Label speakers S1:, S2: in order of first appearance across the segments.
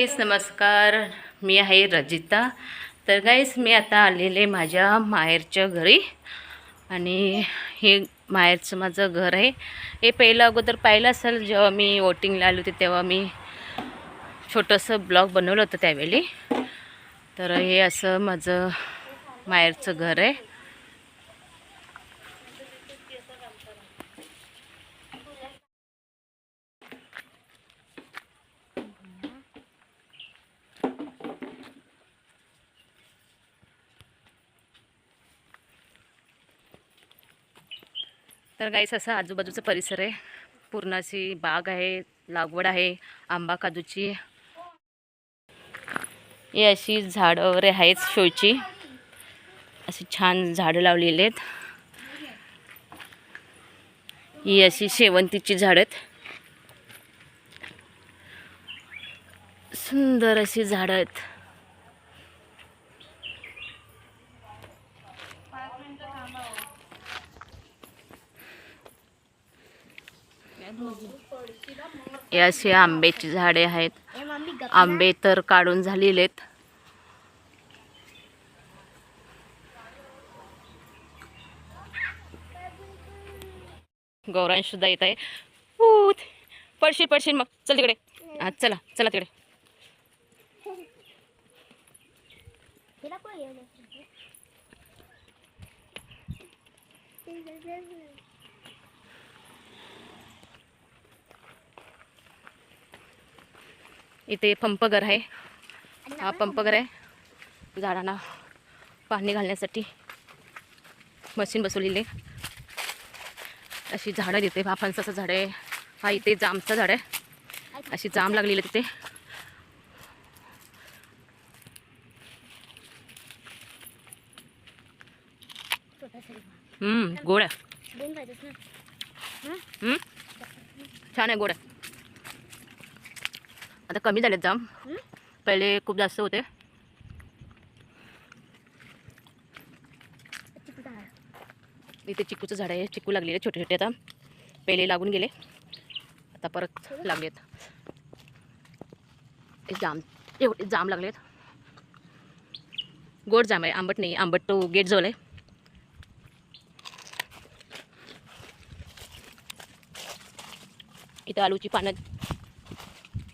S1: गाईस नमस्कार. मी आहे रजिता. तर गाईस मी आता आलेले माझ्या माहेरच्या घरी. आणि हे माहेरचं माझं घर आहे. हे पहिलं अगोदर पाहिलं असेल जेव्हा मी वोटिंगला आले होते तेव्हा मी छोटंसं ब्लॉग बनवलं होतं त्यावेळी. तर हे असं माझं माहेरचं घर आहे. तर गाईस असं आजूबाजूचा परिसर आहे. पूर्ण अशी बाग आहे लागवड आहे आंबा काजूची. हे अशी झाडं वगैरे आहेत शोची. अशी छान झाडं लावलेली आहेत. ही अशी शेवंतीची झाडं आहेत. सुंदर अशी झाडं आहेत. हे अशी आंब्याची झाडे आहेत. आंबे तर काढून झालेले आहेत गौरांश सुद्धा येत आहे. पडशील पडशील मग. चल तिकडे. हा चला चला तिकडे. इथे पंपघर आहे. हा पंपघर आहे. झाडांना पाणी घालण्यासाठी मशीन बसवलेली आहे. अशी झाडं तिथे फणसाचं झाड आहे. हा इथे जामचं झाड आहे. अशी जाम लागलेली आहे तिथे. हम्म, गोड आहे. हम्म? छान आहे गोड आहे. आता कमी झालेत जाम. पहिले खूप जास्त होते. इथे चिकूचं झाड आहे. चिकू लागलेले छोटे छोटे आता. पहिले लागून गेले. आता परत लागलेत. जाम एवढे जाम लागलेत. गोड जाम आहे. आंबट नाही. आंबट तो गेट जवळ आहे. इथं आलूची पानं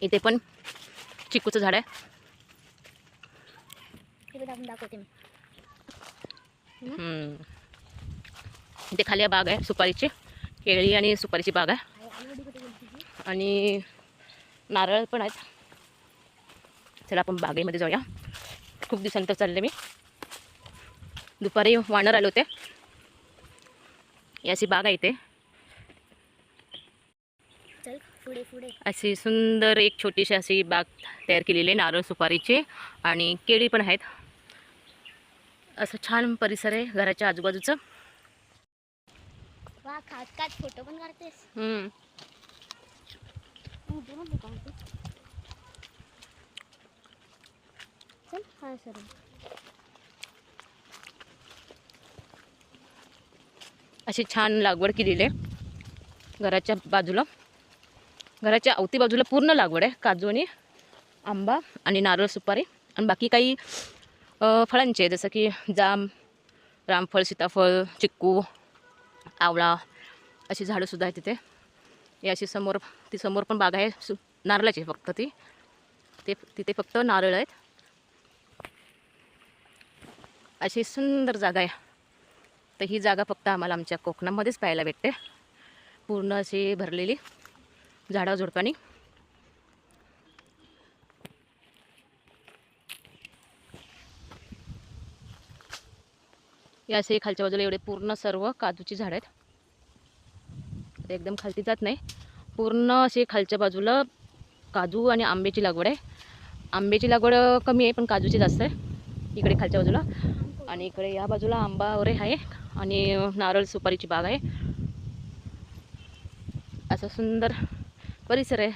S1: इथे पण. चिकूचं झाड आहे.
S2: दाखवते मी.
S1: हम्म. इथे खाली बाग आहे सुपारीची. केळी आणि सुपारीची बाग आहे? आणि नारळ पण आहेत. चला आपण बागेमध्ये जाऊया. खूप दिवसानंतर चालले मी. दुपारी वानर आले होते. अशी बाग आहे इथे. अशी सुंदर एक छोटीशी अशी बाग तयार केलेली आहे नारळ सुपारीची. आणि केळी पण आहेत. असं छान परिसर आहे घराच्या आजूबाजूचं.
S2: फोटो पण काढतेस. हा सर.
S1: अशी छान लागवड केलेली आहे घराच्या बाजूला. घराच्या अवतीबाजूला पूर्ण लागवड आहे. काजू आणि आंबा आणि नारळ सुपारी. आणि बाकी काही फळांचे जसं की जाम रामफळ सीताफळ चिक्कू आवळा अशी झाडंसुद्धा आहेत तिथे. हे अशी समोर ती समोर पण बाग आहे. सु नारळाची फक्त ती. ते तिथे फक्त नारळ आहेत. अशी सुंदर जागा आहे. तर ही जागा फक्त आम्हाला आमच्या कोकणामध्येच पाहायला भेटते. पूर्ण अशी भरलेली. झाडा झुडपानी. या असे खालच्या बाजूला एवढे पूर्ण सर्व काजूची झाडं आहेत. ते एकदम खालती जात नाही. पूर्ण असे खालच्या बाजूला काजू आणि आंब्याची लागवड आहे. आंब्याची लागवड कमी आहे पण काजूची जास्त आहे. इकडे खालच्या बाजूला. आणि इकडे या बाजूला आंबा वगैरे आहे. आणि नारळ सुपारीची बाग आहे. असं सुंदर परिसर आहे.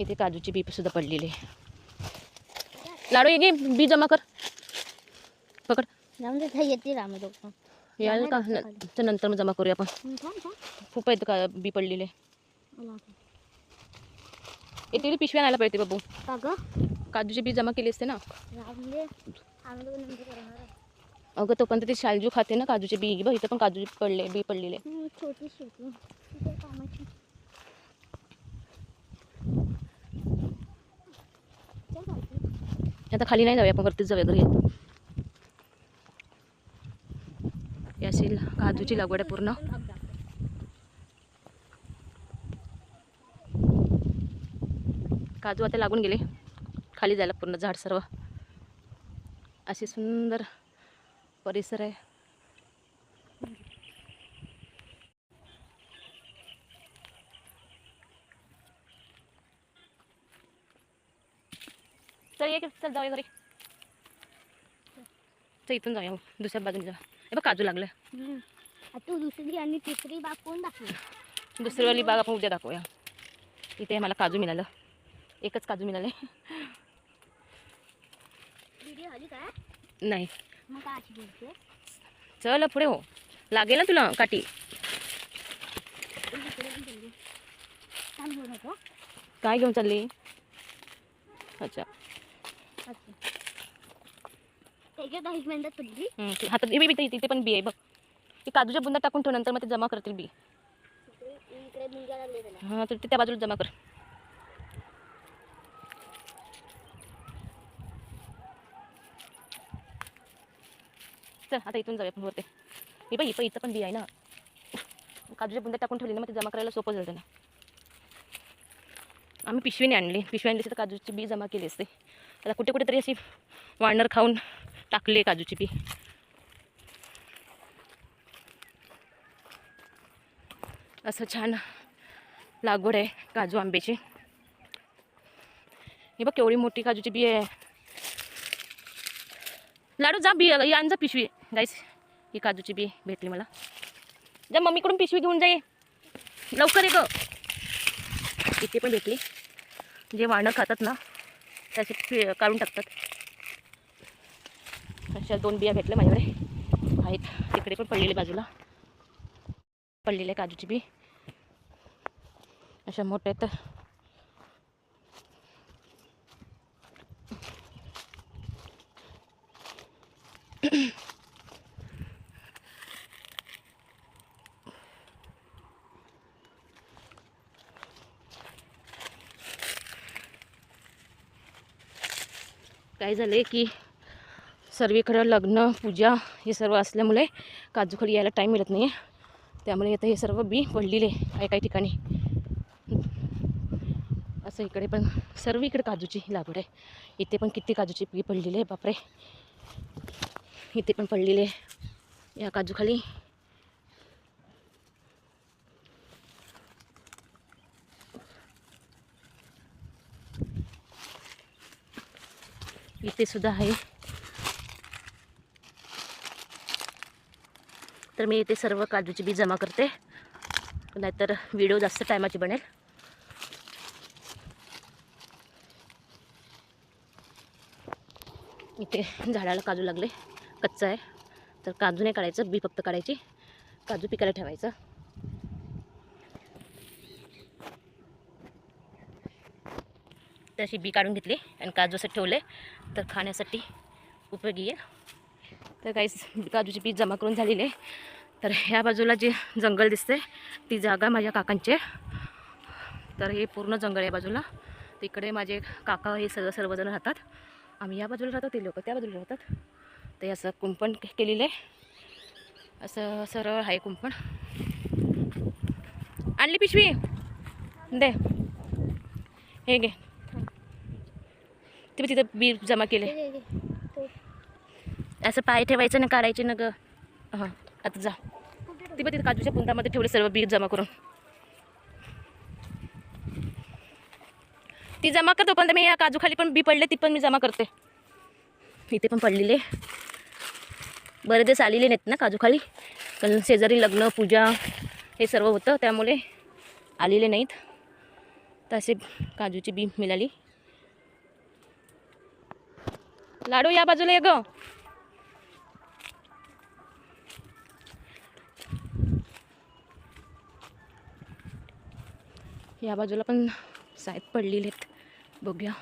S1: इथे काजूची बी सुद्धा पडलेली आहे. लाडू ये बी जमा कर. पकड. याल का? तर नंतर मग जमा करूया आपण. खूप आहेत का बी पडलेले. येते पिशव्या आणायला पाहिजे बाबू. काजूचे बी जमा केले असते ना. अगं तोपर्यंत ते शालजू खाते ना काजूचे बी. बघ इथं पण काजू पडले बी पडलेले. आता खाली नाही जाऊया आपण वरतीच जाऊया घरी. असेल काजूची लागवड आहे पूर्ण. काजू आता लागून गेले. खाली जायला पूर्ण झाड सर्व. असे सुंदर परिसर आहे. चल ये चल जाऊया घरी. चल इथून जाऊया मग. दुसऱ्या बाजूने जाऊ हे बघ काजू लागलं.
S2: तू दुसरी आणि तिसरी बाग कोण दाखवली?
S1: दुसरीवाली बाग आपण उद्या दाखवूया. इथे मला काजू मिळालं. एकच काजू मिळाले नाही. चल पुढे हो. लागेल ना तुला काठी. काय घेऊन चालली? अच्छा. हातात तिथे पण बी आहे बघ. ते काजूच्या बुंदा टाकून ठेव नंतर मग ते जमा करतील बी. हां तर ते त्या बाजूला जमा कर. चल आता इथून जाऊया आपण वरते. हे बाई इथं पण बी आहे ना. काजूच्या बुंद्या टाकून ठेवली ना मग ते जमा करायला सोपं झालं त्यांना. आम्ही पिशवीने आणली. पिशवी आणली तर काजूची बी जमा केली असते. आता कुठे कुठेतरी अशी वाळणर खाऊन टाकली काजूची बी. असं छान लागवड आहे काजू आंब्याची. हे बघ केवढी मोठी काजूची बी आहे. लाडू जा बी ही आण जा पिशवी. गाईस ही काजूची बी भेटली मला. जा मम्मीकडून पिशवी घेऊन जाई लवकर ये ग. इथे पण भेटली. जे वाणं खातात ना त्याचे काढून टाकतात. अशा दोन बिया भेटल्या माझ्याकडे. आहेत. तिकडे पण पडलेले बाजूला. पडलेले काजूची बी. अशा मोठ्या आहेत. काय झालं की सर्वीकडं लग्न पूजा हे सर्व असल्यामुळे काजूखडी यायला टाईम मिळत नाही आहे त्यामुळे आता हे सर्व बी पडलेले आहे काही काही ठिकाणी. असं इकडे पण सर्व इकडे काजूची लागवड आहे. इथे पण किती काजूची बी पडलेली आहे बापरे. इथे पण पडलेले या काजूखाली. इथे सुद्धा आहे. तर मी इथे सर्व काजूची बी जमा करते. नाहीतर व्हिडिओ जास्त टायमाची बनेल. इथे झाडाला काजू लागले. कच्चा आहे. तर काजू नाही काढायचं बी फक्त काढायची. काजू पिकायला ठेवायचं. तशी बी काढून घेतली आणि काजू असं ठेवले. तर खाण्यासाठी उपयोगी आहे. तर काही काजूची पीक जमा करून झालेली आहे. तर ह्या बाजूला जे जंगल दिसते ती जागा माझ्या काकांची तर हे पूर्ण जंगल आहे बाजूला. तिकडे माझे काका हे सर्व सर्वजण राहतात. आम्ही या बाजूला राहतो ते लोक त्या बाजूला राहतात. ते असं कुंपण केलेलं आहे. असं सरळ आहे कुंपण. आणली पिशवी? दे. हे घे. ते तिथं बी जमा केले असं पाय ठेवायचं ना काढायचे ना ग. हां आता जा. ती पण तिथे काजूच्या पुंतामध्ये ठेवले सर्व बी जमा करून. ती जमा करतो पण मी या काजूखाली पण बी पडले ती पण मी जमा करते. इथे पण पडलेले बरेच दिवस आलेले नाहीत ना काजूखाली. कारण शेजारी लग्न पूजा हे सर्व होतं त्यामुळे आलेले नाहीत. तर असे काजूची बी मिळाली. लाडू या बाजूला ये ग. या बाजूला पण साहेब पडलेले आहेत. बघूया.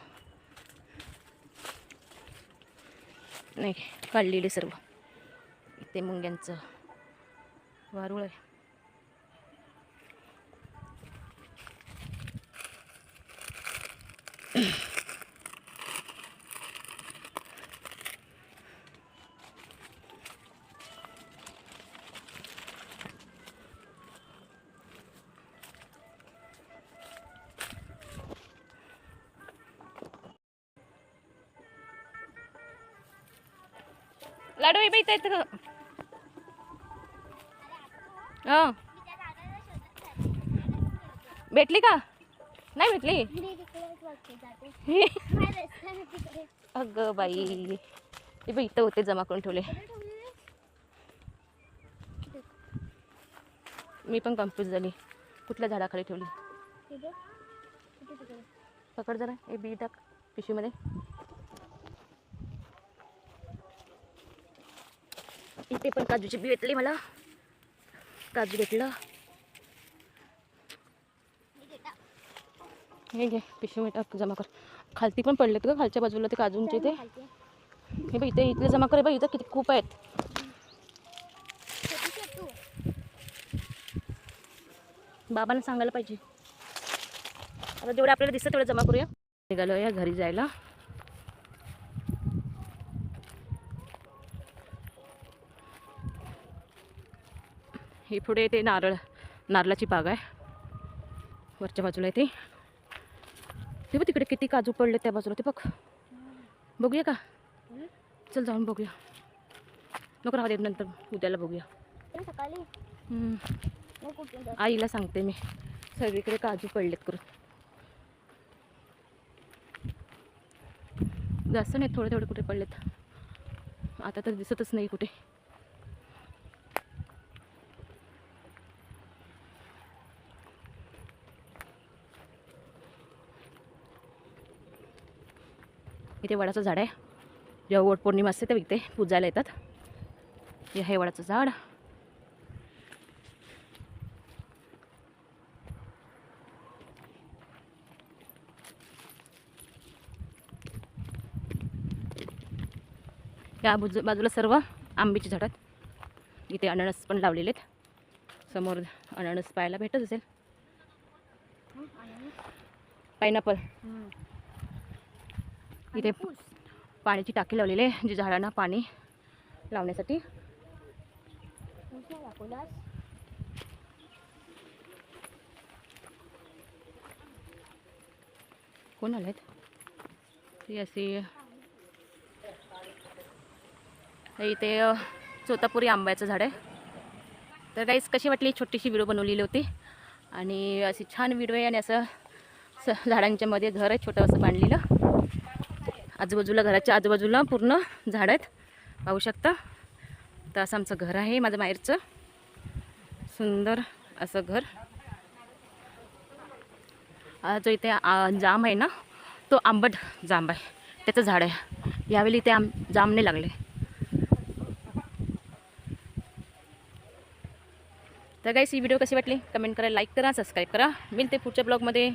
S1: नाही काढलेले सर्व. इथे मुंग्यांचं वारुळ आहे लाडू हे बाई इथं इथं हा. भेटली का? नाही भेटली? अगं बाई. हे बघ इथं होते जमा करून ठेवले. मी पण कन्फ्यूज झाली. कुठल्या झाडाखाली ठेवली? पकड जरा. हे बी टाक पिशवीमध्ये. इथे पण काजूची बी भेटली मला. काजू भेटलं हे घे पिशवी टाक जमा कर. खालती पण पडलेत का खालच्या बाजूला ते काजूंचे
S2: ते.
S1: हे बाई इथे इथले जमा कर हे बाई इथं किती खूप आहेत. बाबांना सांगायला पाहिजे. आता जेवढे आपल्याला दिसतं तेवढं जमा करूया. निघालो या घरी जायला. ही पुढे ते नारळ नारळाची बाग आहे. वरच्या बाजूला आहे ते. बघ तिकडे किती काजू पडले त्या बाजूला ते बघ. बघूया का? चल जाऊन बघूया. नको राहू दे नंतर उद्याला बघूया? आईला सांगते मी. सगळीकडे काजू पडलेत करून. जास्त नाही थोडे थोडे कुठे पडलेत. आता तर दिसतच नाही कुठे. इथे वडाचं झाड आहे. जेव्हा वट पौर्णिमा असते तेव्हा इथे पूजायला येतात. हे आहे वडाचं झाड. या बुज बाजूला सर्व आंबीची झाड आहेत. इथे अननस पण लावलेले आहेत. समोर अननस पाहायला भेटत असेल. पायनॅपल. इथे पाण्याची टाकी लावलेली आहे जी झाडांना पाणी लावण्यासाठी. कोण आले ती अशी इथे चोतापुरी आंब्याचं झाड आहे. तर काहीच कशी वाटली? छोटीशी व्हिडिओ बनवलेली होती. आणि अशी छान व्हिडिओ आहे आणि असं स झाडांच्या मध्ये घर आहे छोटं असं बांधलेलं. आजूबाजूला घराच्या आजूबाजूला पूर्ण झाड आहेत. पाहू शकता. तर असं आमचं घर आहे माझं माहेरचं. सुंदर असं घर. जो इथे जाम आहे ना तो आंबट जांब आहे. त्याचं झाड आहे. यावेळी इथे आम जाम नाही लागले. तर गाईस ही व्हिडिओ कशी वाटली? कमेंट करा लाईक करा सबस्क्राईब करा. मिळते पुढच्या ब्लॉगमध्ये